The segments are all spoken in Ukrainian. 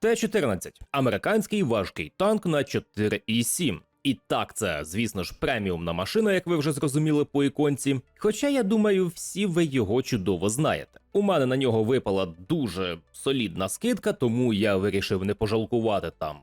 Т-14 американський важкий танк на 4,7. І так, це, звісно ж, преміумна машина, як ви вже зрозуміли по іконці. Хоча я думаю, всі ви його чудово знаєте. У мене на нього випала дуже солідна скидка, тому я вирішив не пожалкувати там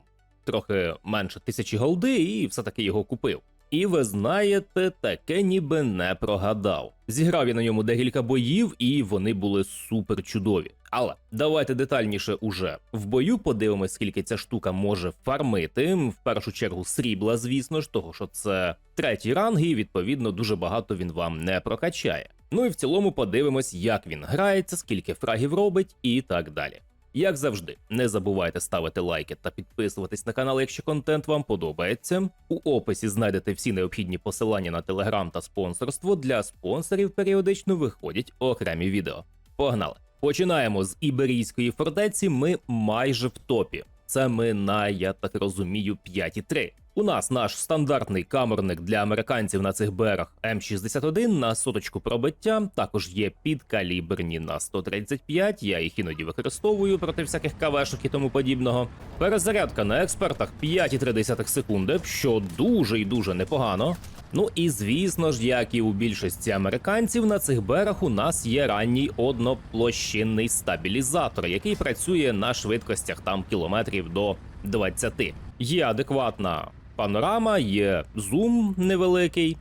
трохи менше тисячі голди і все-таки його купив. І ви знаєте, таке ніби не прогадав. Зіграв я на ньому декілька боїв, і вони були супер чудові. Але давайте детальніше уже в бою подивимось, скільки ця штука може фармити. В першу чергу срібла, звісно ж, того що це третій ранг, і відповідно дуже багато він вам не прокачає. Ну і в цілому подивимось, як він грається, скільки фрагів робить і так далі. Як завжди, не забувайте ставити лайки та підписуватись на канал, якщо контент вам подобається. У описі знайдете всі необхідні посилання на телеграм та спонсорство. Для спонсорів періодично виходять окремі відео. Погнали! Починаємо з Іберійської фортеці. Ми майже в топі. Це ми на, я так розумію, 5,3. У нас наш стандартний камерник для американців на цих берах М61 на соточку пробиття. Також є підкаліберні на 135. Я їх іноді використовую проти всяких кавешок і тому подібного. Перезарядка на експертах 5,3 секунди, що дуже і дуже непогано. Ну і звісно ж, як і у більшості американців, на цих берах у нас є ранній одноплощинний стабілізатор, який працює на швидкостях там кілометрів до 20. Є адекватна панорама, є зум невеликий.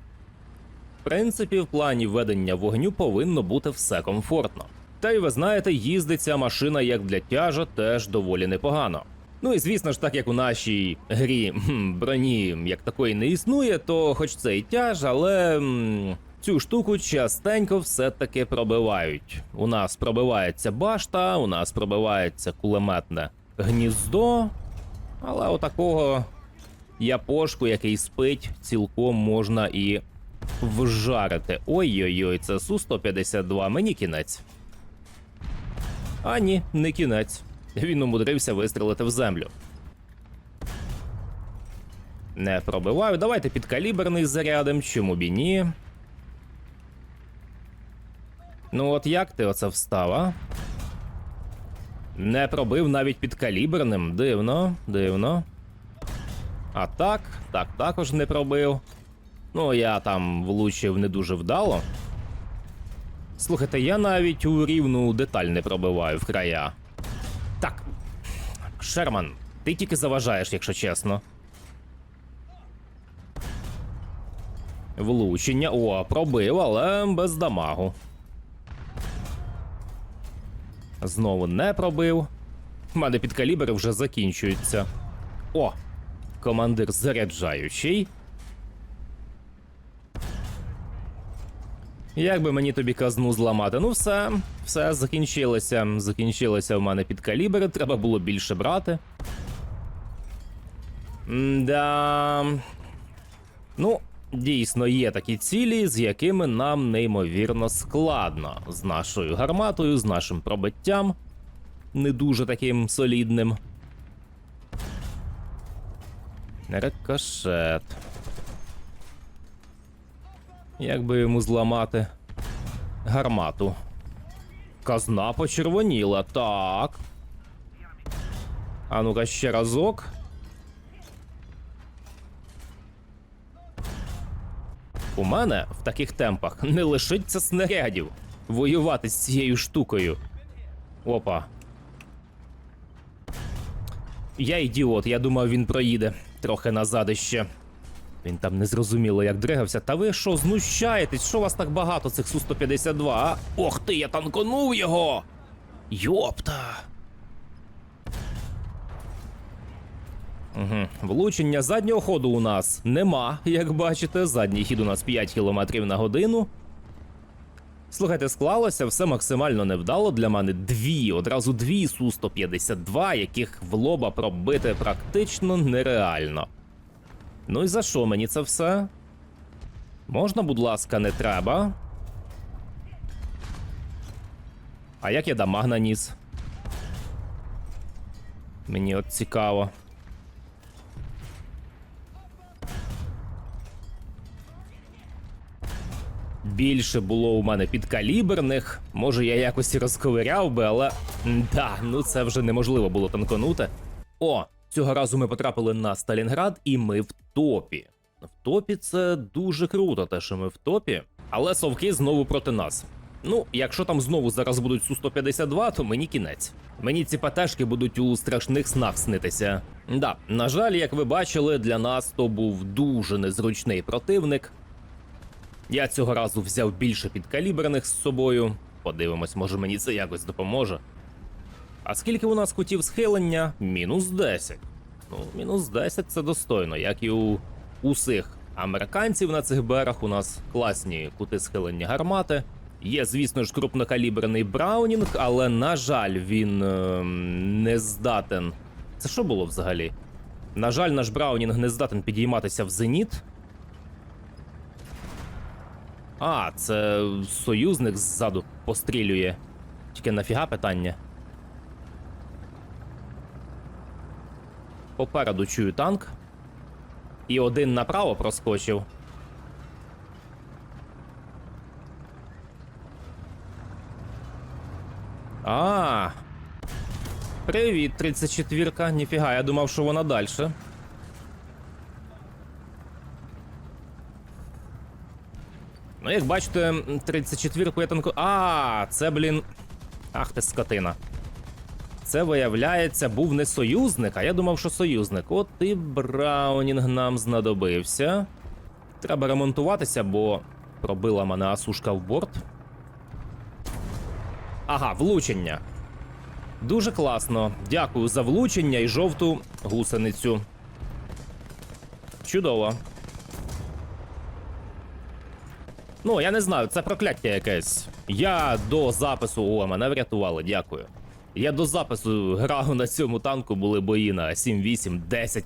В принципі, в плані ведення вогню повинно бути все комфортно. Та й ви знаєте, їздить ця машина як для тяжа теж доволі непогано. Ну і звісно ж, так як у нашій грі броні як такої не існує, то хоч це і тяж, але цю штуку частенько все-таки пробивають. У нас пробивається башта, у нас пробивається кулеметне гніздо, але отакого япошку, який спить, цілком можна і вжарити. Ой-ой-ой, це Су-152, мені кінець. А ні, не кінець. Він умудрився вистрелити в землю. Не пробиваю. Давайте підкаліберний зарядим, чому б і ні. Ну, от як ти оце встав, а? Не пробив навіть підкаліберним. Дивно, дивно. А так, так також не пробив. Ну, я там влучив не дуже вдало. Слухайте, я навіть у рівну деталь не пробиваю в края. Шерман, ти тільки заважаєш, якщо чесно. Влучення. О, пробив, але без дамагу. Знову не пробив. У мене підкалібри вже закінчуються. О! Командир заряджаючий. Як би мені тобі казну зламати? Ну все, все закінчилося. Закінчилося в мене під калібри, треба було більше брати. Да. Ну, дійсно, є такі цілі, з якими нам неймовірно складно. З нашою гарматою, з нашим пробиттям. Не дуже таким солідним. Рикошет. Як би йому зламати гармату? Казна почервоніла, так. А ну-ка ще разок. У мене в таких темпах не лишиться снарядів воювати з цією штукою. Опа. Я ідіот, я думав, він проїде трохи назад іще. Він там незрозуміло як дригався. Та ви що, знущаєтесь? Що вас так багато цих Су-152, а? Ох ти, я танконув його! Йопта! Угу. Влучення заднього ходу у нас нема, як бачите. Задній хід у нас 5 км на годину. Слухайте, склалося все максимально невдало для мене. Дві, одразу дві Су-152, яких в лоба пробити практично нереально. Ну і за що мені це все? Можна, будь ласка, не треба. А як я дамаг наніс? Мені от цікаво. більше було у мене підкаліберних. Може, я якось і розковиряв би, але да, ну це вже неможливо було танконути. О, цього разу ми потрапили на Сталінград, і ми в топі. В топі це дуже круто, те, що ми в топі. Але совки знову проти нас. Ну, якщо там знову зараз будуть Су-152, то мені кінець. Мені ці патешки будуть у страшних снах снитися. Да, на жаль, як ви бачили, для нас то був дуже незручний противник. Я цього разу взяв більше підкаліберних з собою. Подивимось, може мені це якось допоможе. А скільки у нас кутів схилення? Мінус 10. Ну, мінус 10 це достойно, як і у усіх американців на цих берах. У нас класні кути схилення гармати. Є, звісно ж, крупнокаліберний Браунінг, але, на жаль, він е, не здатен. Це що було взагалі? На жаль, наш Браунінг не здатен підійматися в зеніт. А, це союзник ззаду пострілює. Тільки нафіга питання. Попереду чую танк. І один направо проскочив. А. Привіт, 34-ка. Ніфіга, я думав, що вона далі. Ну, як бачите, 34-ку я танку. А, це, блін. Ах ти скотина. Це, виявляється, був не союзник, а я думав, що союзник. От і Браунінг нам знадобився. Треба ремонтуватися, бо пробила мене асушка в борт. Ага, влучення. Дуже класно. Дякую за влучення і жовту гусеницю. Чудово. Ну, я не знаю, це прокляття якесь. Я до запису. О, мене врятували, дякую. Я до запису грав на цьому танку, були бої на 7-8, 10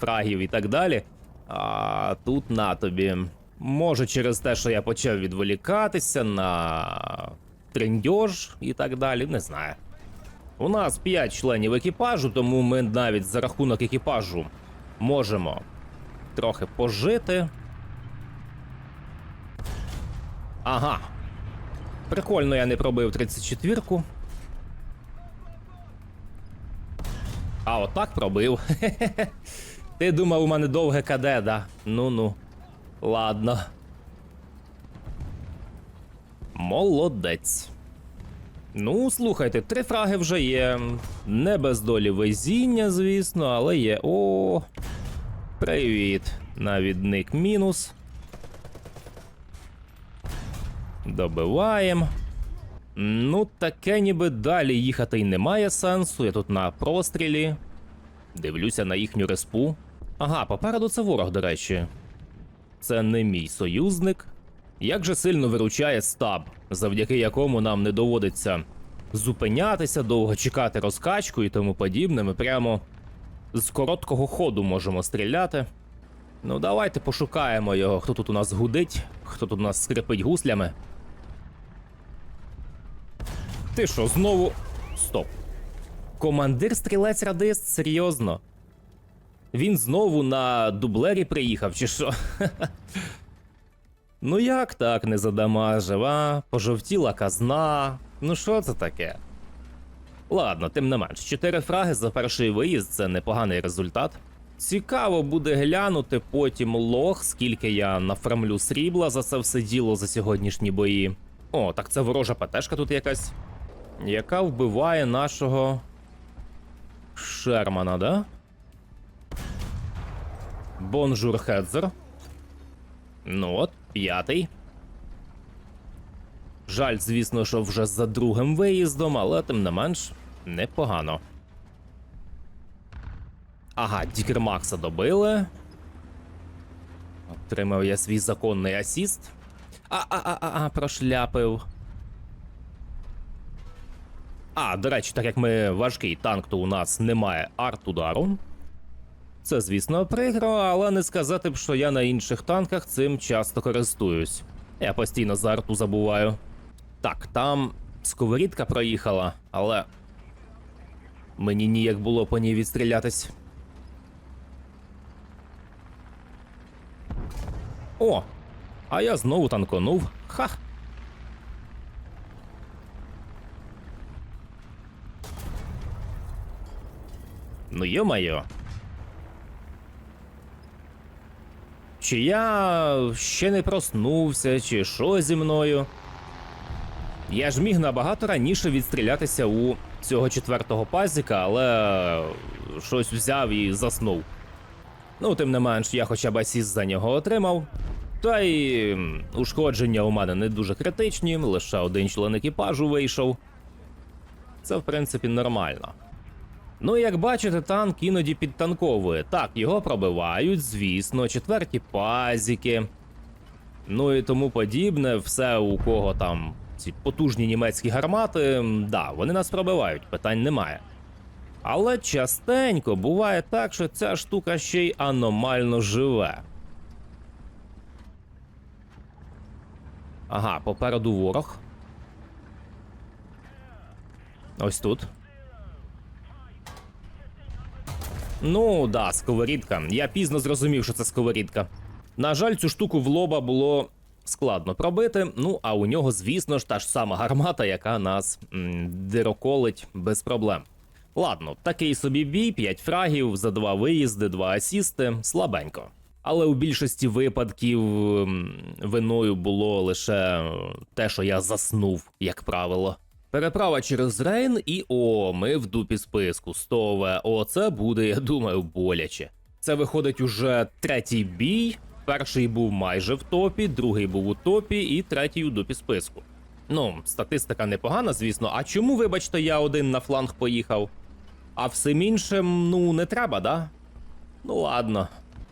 фрагів і так далі. А тут на тобі. Може, через те, що я почав відволікатися на трендьож і так далі, не знаю. У нас 5 членів екіпажу, тому ми навіть за рахунок екіпажу можемо трохи пожити. Ага. Прикольно, я не пробив 34-ку. А отак пробив. Ти думав, у мене довге КД, да? Ну-ну. Ладно. Молодець. Ну, слухайте, три фраги вже є. Не без долі везіння, звісно, але є. О. Привіт. Навідник мінус. Добиваємо. Ну, таке ніби далі їхати й немає сенсу. Я тут на прострілі. Дивлюся на їхню респу. Ага, попереду це ворог, до речі. Це не мій союзник. Як же сильно виручає стаб, завдяки якому нам не доводиться зупинятися, довго чекати розкачку і тому подібне. Ми прямо з короткого ходу можемо стріляти. Ну, давайте пошукаємо його, хто тут у нас гудить, хто тут у нас скрипить гуслями. Ти що, знову. Стоп. Командир стрілець радист, серйозно. Він знову на дублері приїхав, чи що? ну як так не задамажив, а? Пожовтіла казна. Ну що це таке? Ладно, тим не менш, 4 фраги за перший виїзд це непоганий результат. Цікаво буде глянути потім лог, скільки я нафармлю срібла за це все діло за сьогоднішні бої. О, так це ворожа ПТшка тут якась. Яка вбиває нашого Шермана, да? Бонжур Хедзер. Ну от, п'ятий. Жаль, звісно, що вже за другим виїздом, але тим не менш непогано. Ага, Дікермакса добили. Отримав я свій законний асіст. А-а-а-а, прошляпив. А, до речі, так як ми важкий танк, то у нас немає арт-удару. Це, звісно, прикро, але не сказати б, що я на інших танках цим часто користуюсь. Я постійно за арту забуваю. Так, там сковорідка проїхала, але. Мені ніяк було по ній відстрілятись. О! А я знову танконув. Ха. Ну йо-майо. Чи я ще не проснувся, чи що зі мною? Я ж міг набагато раніше відстрілятися у цього четвертого пазіка, але щось взяв і заснув. Ну, тим не менш, я хоча б асіст за нього отримав. Та й ушкодження у мене не дуже критичні, лише один член екіпажу вийшов. Це, в принципі, нормально. Ну, як бачите, танк іноді підтанковує. Так, його пробивають, звісно, четверті пазіки. Ну і тому подібне, все у кого там ці потужні німецькі гармати, да, вони нас пробивають, питань немає. Але частенько буває так, що ця штука ще й аномально живе. Ага, попереду ворог. Ось тут. Ну, да, сковорідка. Я пізно зрозумів, що це сковорідка. На жаль, цю штуку в лоба було складно пробити. Ну, а у нього, звісно ж, та ж сама гармата, яка нас м, дироколить без проблем. Ладно, такий собі бій, 5 фрагів за два виїзди, два асісти, слабенько. Але у більшості випадків виною було лише те, що я заснув, як правило. Переправа через Рейн, і о, ми в дупі списку. Стове. О, це буде, я думаю, боляче. Це виходить уже третій бій. Перший був майже в топі, другий був у топі, і третій у дупі списку. Ну, статистика непогана, звісно. А чому, вибачте, я один на фланг поїхав? А всім іншим, ну, не треба, да? Ну ладно.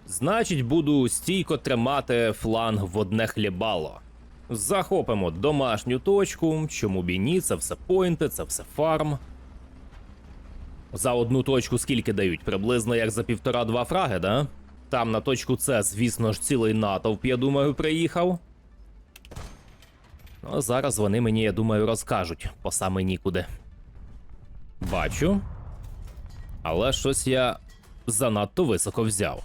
Значить, буду стійко тримати фланг в одне хлібало. Захопимо домашню точку, чому б і ні, це все пойнти, це все фарм. За одну точку скільки дають? Приблизно як за півтора-два фраги, да? Там на точку С, звісно ж, цілий натовп, я думаю, приїхав. Ну, зараз вони мені, я думаю, розкажуть по саме нікуди. Бачу. Але щось я занадто високо взяв.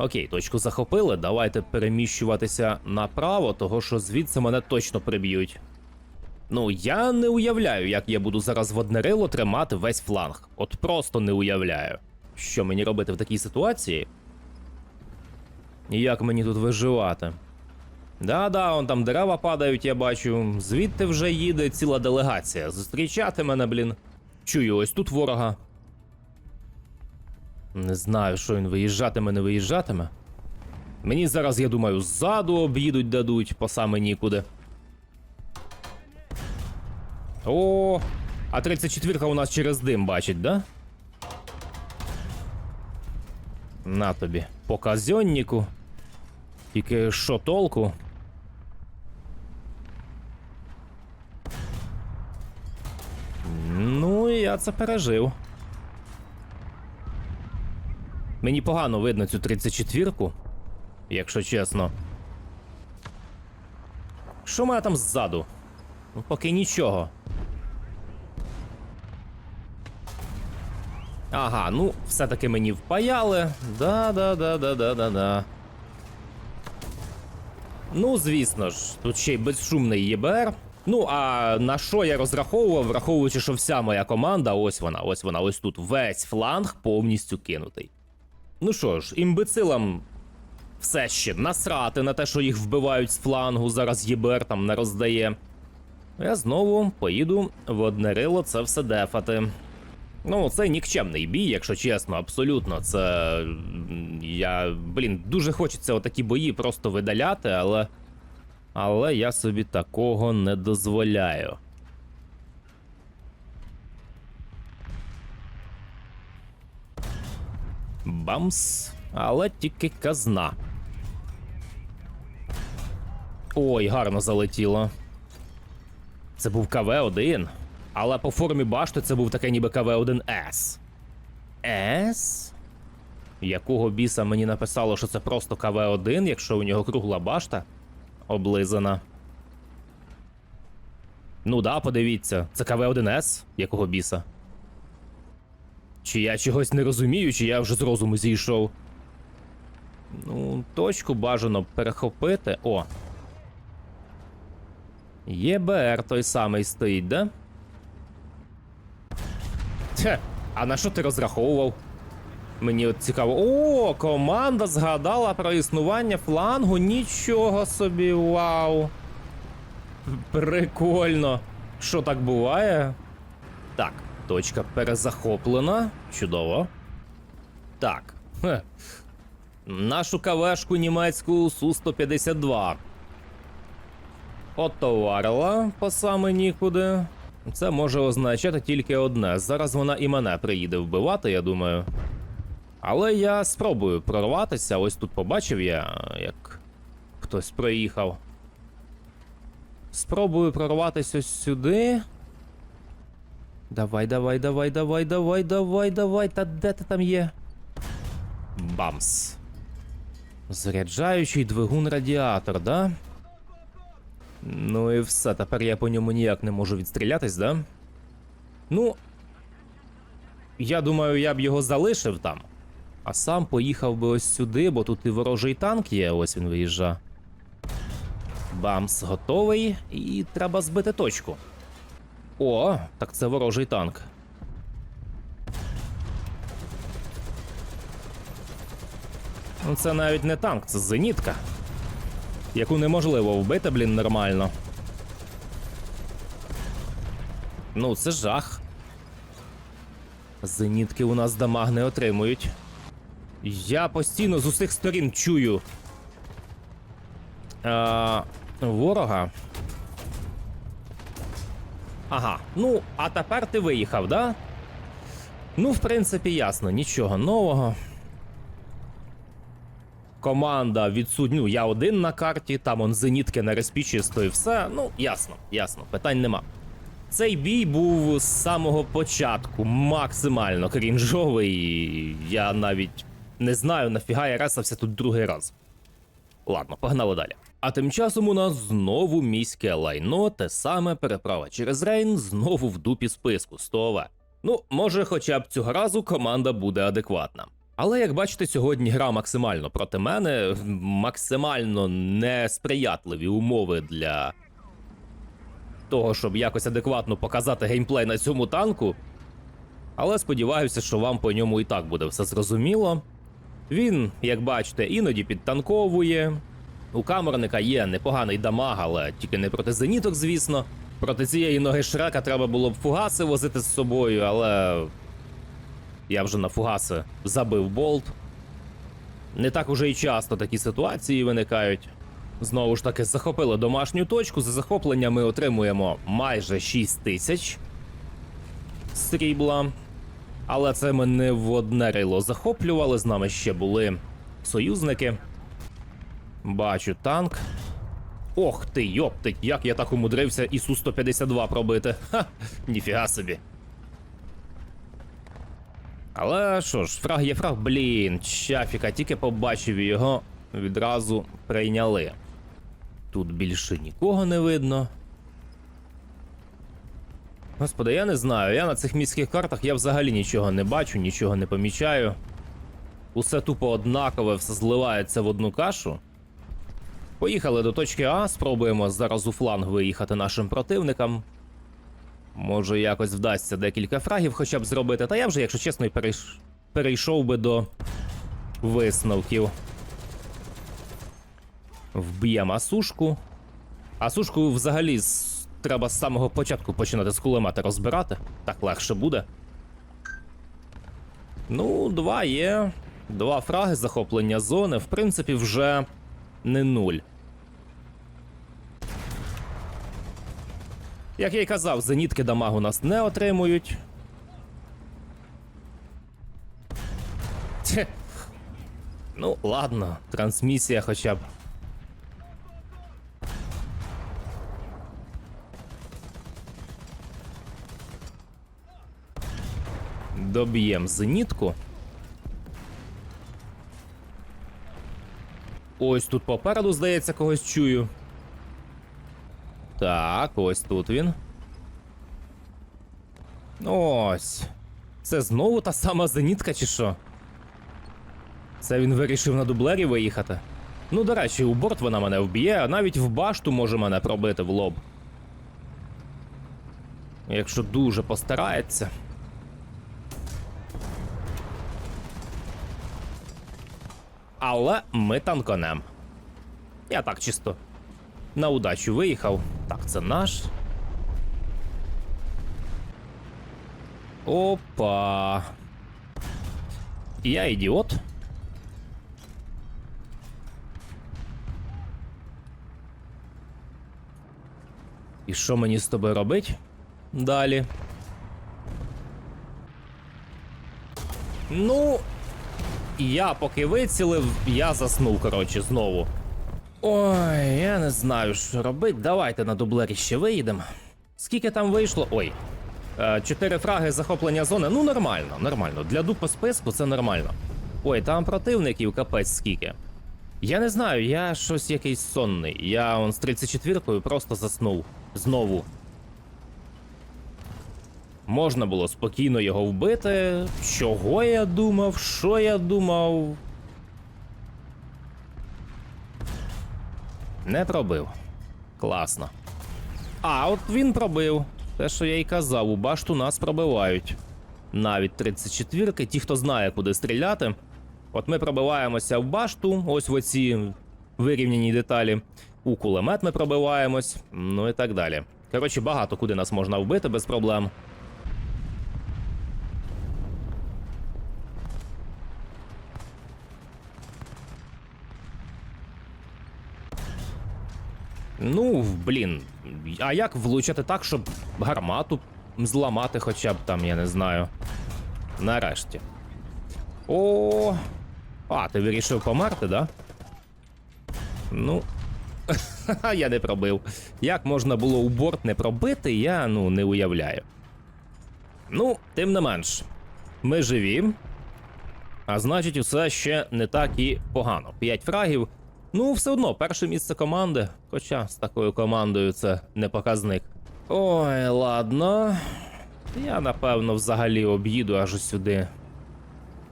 Окей, точку захопили. Давайте переміщуватися направо, того що звідси мене точно приб'ють. Ну, я не уявляю, як я буду зараз в рило тримати весь фланг. От просто не уявляю. Що мені робити в такій ситуації? Як мені тут виживати? Да-да, он там дерева падають, я бачу. Звідти вже їде ціла делегація. Зустрічати мене, блін. Чую, ось тут ворога. Не знаю, що він виїжджатиме, не виїжджатиме. Мені зараз, я думаю, ззаду об'їдуть дадуть, по саме нікуди. О, а 34-ка у нас через дим бачить, да? На тобі. По казьоннику. Тільки що толку? Ну, я це пережив. Мені погано видно цю 34-ку, якщо чесно. Що мене там ззаду? Ну, поки нічого. Ага, ну, все-таки мені впаяли. Да-да-да-да-да-да-да. Ну, звісно ж, тут ще й безшумний ЄБР. Ну, а на що я розраховував, враховуючи, що вся моя команда, ось вона, ось вона, ось тут весь фланг повністю кинутий. Ну що ж, імбецилам все ще насрати на те, що їх вбивають з флангу, зараз ЄБР там не роздає. Я знову поїду в одне рило це все дефати. Ну, це нікчемний бій, якщо чесно, абсолютно. Це. Я. Блін, дуже хочеться отакі бої просто видаляти, але. Але я собі такого не дозволяю. Бамс, але тільки казна. Ой, гарно залетіло. Це був КВ-1. Але по формі башти це був таке ніби КВ-1С. С? Якого біса мені написало, що це просто КВ-1, якщо у нього кругла башта облизана. Ну да, подивіться, це КВ-1С, якого біса. Чи я чогось не розумію, чи я вже з розуму зійшов. Ну, точку бажано перехопити. О, ЄБР той самий стоїть, да? Тьфе, а на що ти розраховував? Мені от цікаво. О, команда згадала про існування флангу. Нічого собі, вау. Прикольно. Що так буває? Так, точка перезахоплена. Чудово. Так. Хе. Нашу кавешку німецьку Су-152. Отоварила по саме нікуди. Це може означати тільки одне. Зараз вона і мене приїде вбивати, я думаю. Але я спробую прорватися. Ось тут побачив я, як хтось проїхав. Спробую прорватися сюди. Давай, давай, давай, давай, давай, давай, давай. Та де ти там є? Бамс. Заряджаючий двигун радіатор, да? Ну і все, тепер я по ньому ніяк не можу відстрілятись, да? Ну. Я думаю, я б його залишив там. А сам поїхав би ось сюди, бо тут і ворожий танк є, ось він виїжджа. Бамс готовий, і треба збити точку. О, так це ворожий танк. Ну, це навіть не танк, це зенітка. Яку неможливо вбити, блін, нормально. Ну, це жах. Зенітки у нас дамаг не отримують. Я постійно з усіх сторін чую. А, ворога. Ага, ну, а тепер ти виїхав, да? Ну, в принципі, ясно, нічого нового. Команда відсутня. Ну, я один на карті, там он зенітки на респі чисто і все. Ну, ясно, ясно, питань нема. Цей бій був з самого початку максимально крінжовий. і Я навіть не знаю, нафіга я ресався тут другий раз. Ладно, погнали далі. А тим часом у нас знову міське лайно, те саме переправа через Рейн, знову в дупі списку 100 ОВ. Ну, може, хоча б цього разу команда буде адекватна. Але як бачите, сьогодні гра максимально проти мене, максимально несприятливі умови для того, щоб якось адекватно показати геймплей на цьому танку. Але сподіваюся, що вам по ньому і так буде все зрозуміло. Він, як бачите, іноді підтанковує. У камерника є непоганий дамаг, але тільки не проти зеніток, звісно. Проти цієї ноги шрека треба було б фугаси возити з собою, але я вже на фугаси забив болт. Не так уже й часто такі ситуації виникають. Знову ж таки, захопили домашню точку. За захоплення ми отримуємо майже 6 тисяч срібла. Але це ми не в одне рило захоплювали. З нами ще були союзники. Бачу танк. Ох ти, йоптить, як я так умудрився Ісу 152 пробити. Ха, ніфіга собі. Але що ж, фраг є фраг, блін, чафіка, тільки побачив його, відразу прийняли. Тут більше нікого не видно. Господи, я не знаю. Я на цих міських картах я взагалі нічого не бачу, нічого не помічаю. Усе тупо однакове, все зливається в одну кашу. Поїхали до точки А, спробуємо зараз у фланг виїхати нашим противникам. Може, якось вдасться декілька фрагів хоча б зробити. Та я вже, якщо чесно, і перейш... перейшов би до висновків. Вб'ємо Асушку. Асушку взагалі треба з самого початку починати з кулемета розбирати. Так легше буде. Ну, два є. Два фраги захоплення зони. В принципі, вже не нуль. Як я й казав, зенітки дамаг у нас не отримують. Тьфе. Ну, ладно, трансмісія хоча б. Доб'єм зенітку. Ось тут попереду, здається, когось чую. Так, ось тут він. Ось. Це знову та сама зенітка, чи що? Це він вирішив на дублері виїхати. Ну, до речі, у борт вона мене вб'є, а навіть в башту може мене пробити в лоб. Якщо дуже постарається. Але ми танконем. Я так чисто на удачу виїхав. Так, це наш. Опа. Я ідіот. І що мені з тобою робить? Далі. Ну, я поки вицілив, я заснув, коротше, знову. Ой, я не знаю, що робити. Давайте на дублері ще виїдемо. Скільки там вийшло? Ой. Е, Чотири фраги захоплення зони. Ну, нормально, нормально. Для дупа списку це нормально. Ой, там противників капець скільки. Я не знаю, я щось якийсь сонний. Я он з 34-кою просто заснув. Знову. Можна було спокійно його вбити. Чого я думав? Що я думав? Не пробив. Класно. А, от він пробив. Те, що я й казав, у башту нас пробивають. Навіть 34-ки, ті, хто знає, куди стріляти. От ми пробиваємося в башту, ось в оці вирівняні деталі. У кулемет ми пробиваємось, ну і так далі. Коротше, багато куди нас можна вбити без проблем. Ну, блін. А як влучити так, щоб гармату зламати хоча б там, я не знаю. Нарешті. О. А, ти вирішив померти, да? Ну. я не пробив. Як можна було у борт не пробити, я ну не уявляю. Ну, тим не менш, ми живі. А значить, усе ще не так і погано. П'ять фрагів. Ну, все одно, перше місце команди. Хоча з такою командою це не показник. Ой, ладно. Я напевно взагалі об'їду аж сюди.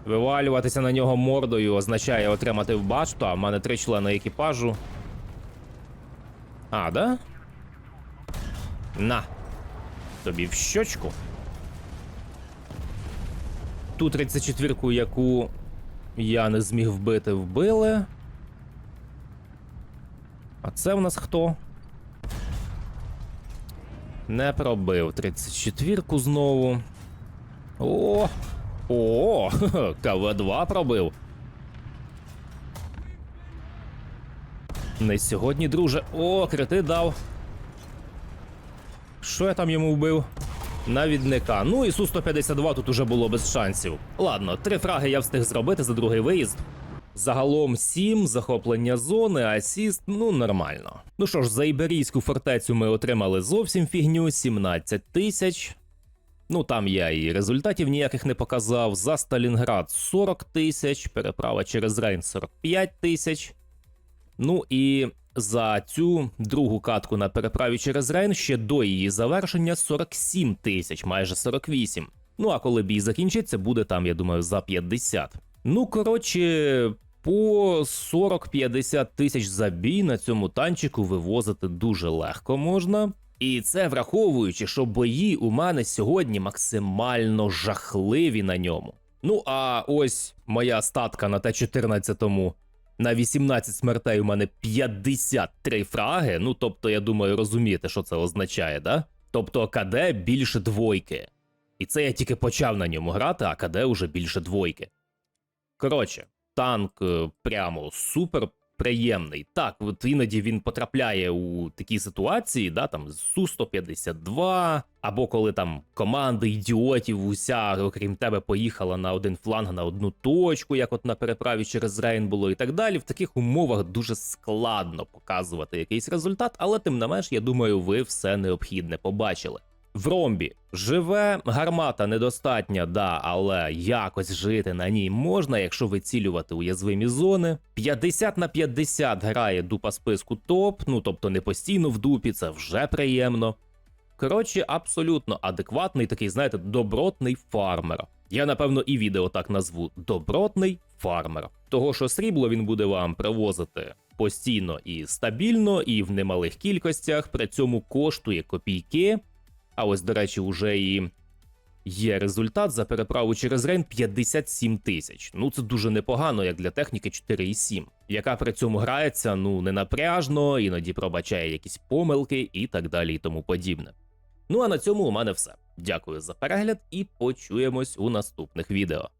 Вивалюватися на нього мордою означає отримати в башту, а в мене три члени екіпажу. А, да? На. Тобі в щочку. Ту 34-ку, яку я не зміг вбити, вбили. А це в нас хто? Не пробив 34-ку знову. О! О! КВ-2 пробив. Не сьогодні, друже. О, крити дав. Що я там йому вбив? Навідника. Ну і Су-152 тут уже було без шансів. Ладно, три фраги я встиг зробити за другий виїзд. Загалом 7, захоплення зони, асіст, ну нормально. Ну що ж, за Іберійську фортецю ми отримали зовсім фігню 17 тисяч. Ну там я і результатів ніяких не показав. За Сталінград 40 тисяч, переправа через Рейн 45 тисяч. Ну і за цю другу катку на переправі через Рейн ще до її завершення 47 тисяч, майже 48. Ну а коли бій закінчиться, буде там, я думаю, за 50. Ну, коротше, по 40-50 тисяч за бій на цьому танчику вивозити дуже легко можна. І це враховуючи, що бої у мене сьогодні максимально жахливі на ньому. Ну а ось моя статка на Т-14 на 18 смертей у мене 53 фраги. Ну тобто, я думаю, розумієте, що це означає, да? Тобто КД більше двойки. І це я тільки почав на ньому грати, а КД уже більше двойки. Коротше, танк е, прямо супер приємний. Так, от іноді він потрапляє у такі ситуації, да, там Су-152, або коли там команда ідіотів, уся, окрім тебе, поїхала на один фланг на одну точку, як от на переправі через Рейн було і так далі. В таких умовах дуже складно показувати якийсь результат, але тим не менш, я думаю, ви все необхідне побачили. В ромбі живе, гармата недостатня, да, але якось жити на ній можна, якщо вицілювати уязвимі зони. 50 на 50 грає дупа списку топ, ну тобто не постійно в дупі, це вже приємно. Коротше, абсолютно адекватний такий, знаєте, добротний фармер. Я напевно і відео так назву добротний фармер. Того, що срібло він буде вам привозити постійно і стабільно, і в немалих кількостях, при цьому коштує копійки. А ось, до речі, уже і є результат за переправу через Рейн 57 тисяч. Ну це дуже непогано, як для техніки 4,7, яка при цьому грається ну не напряжно, іноді пробачає якісь помилки і так далі, і тому подібне. Ну а на цьому у мене все. Дякую за перегляд і почуємось у наступних відео.